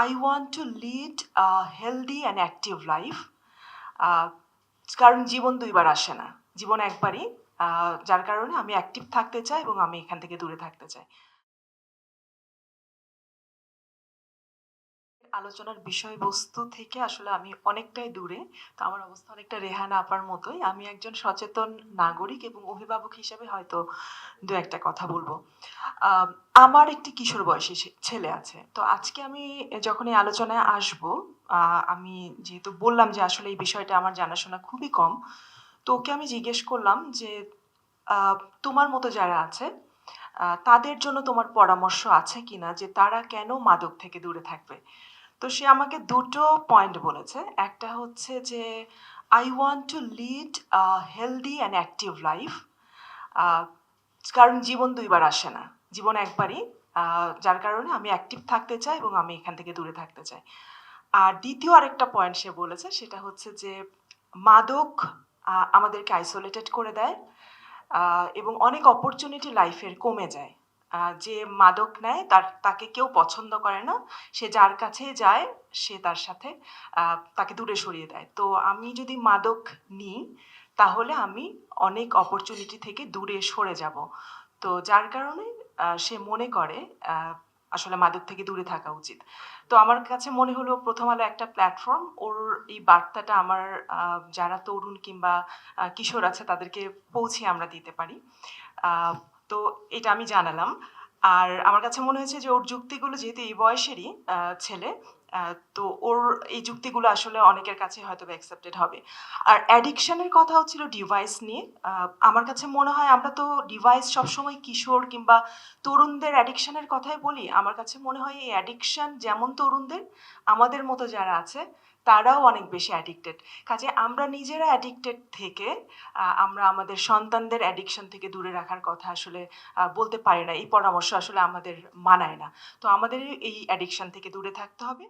I want to lead a healthy and active life. আহ, কারণ জীবন দুইবার আসে না জীবন একবারই যার কারণে আমি অ্যাক্টিভ থাকতে চাই এবং আমি এখান থেকে দূরে থাকতে চাই আলোচনার বিষয়বস্তু থেকে আসলে আমি অনেকটাই দূরে। তো আমার অবস্থা অনেকটা রেহানা আপার মতোই। আমি একজন সচেতন নাগরিক এবং অভিভাবক হিসেবে হয়তো দু একটা কথা বলব। আমার একটি কিশোর বয়সী ছেলে আছে। তো আজকে আমি যখন এই আলোচনায় আসব আমি যেহেতু বললাম যে আসলে এই বিষয়টা আমার জানাশোনা খুবই কম, তো ওকে আমি জিজ্ঞেস করলাম যে তোমার মতো যারা আছে তাদের জন্য তোমার পরামর্শ আছে কিনা যে তারা কেন মাদক থেকে দূরে থাকবে? তো সে আমাকে দুটো পয়েন্ট বলেছে। একটা হচ্ছে যে I want to lead healthy and active life কারণ জীবন দুইবার আসে না। জীবন একবারই। যার কারণে আমি অ্যাক্টিভ থাকতে চাই এবং আমি এখান থেকে দূরে থাকতে চাই। আর দ্বিতীয় আরেকটা পয়েন্ট সে বলেছে, সেটা হচ্ছে যে, মাদক আমাদেরকে আইসোলেটেড করে দেয় এবং অনেক অপরচুনিটি লাইফের কমে যায়। যে মাদক নেয়, তার, তাকে কেউ পছন্দ করে না। সে যার কাছে যায়, সে তার সাথে তাকে দূরে সরিয়ে দেয়। তো আমি যদি মাদক নিই, তাহলে আমি অনেক অপরচুনিটি থেকে দূরে সরে যাব। তো যার কারণে সে মনে করে আসলে মাদক থেকে দূরে থাকা উচিত। তো আমার কাছে মনে হলো, প্রথম আলো একটা প্ল্যাটফর্ম ওর এই বার্তাটা আমার যারা তরুণ কিংবা কিশোর আছে, তাদেরকে পৌঁছে আমরা দিতে পারি। তো এটা আমি জানালাম। আর আমার কাছে মনে হয়েছে যে ওর যুক্তিগুলো যেহেতু এই বয়সেরই ছেলে তো ওর এই যুক্তিগুলো আসলে অনেকের কাছে হয়তো অ্যাকসেপ্টেড হবে। আর অ্যাডিকশনের কথা হচ্ছিল ডিভাইস নিয়ে। আমার কাছে মনে হয় আমরা তো ডিভাইস সবসময় কিশোর কিংবা তরুণদের অ্যাডিকশনের কথাই বলি। আমার কাছে মনে হয় এই অ্যাডিকশন যেমন তরুণদের, আমাদের মতো যারা আছে তারাও অনেক বেশি অ্যাডিক্টেড কাজে আমরা নিজেরা অ্যাডিক্টেড থেকে আমরা আমাদের সন্তানদের অ্যাডিকশন থেকে দূরে রাখার কথা আসলে বলতে পারি না। এই পরামর্শ আসলে আমাদের মানায় না। তো আমাদের এই অ্যাডিকশন থেকে দূরে থাকতে হবে।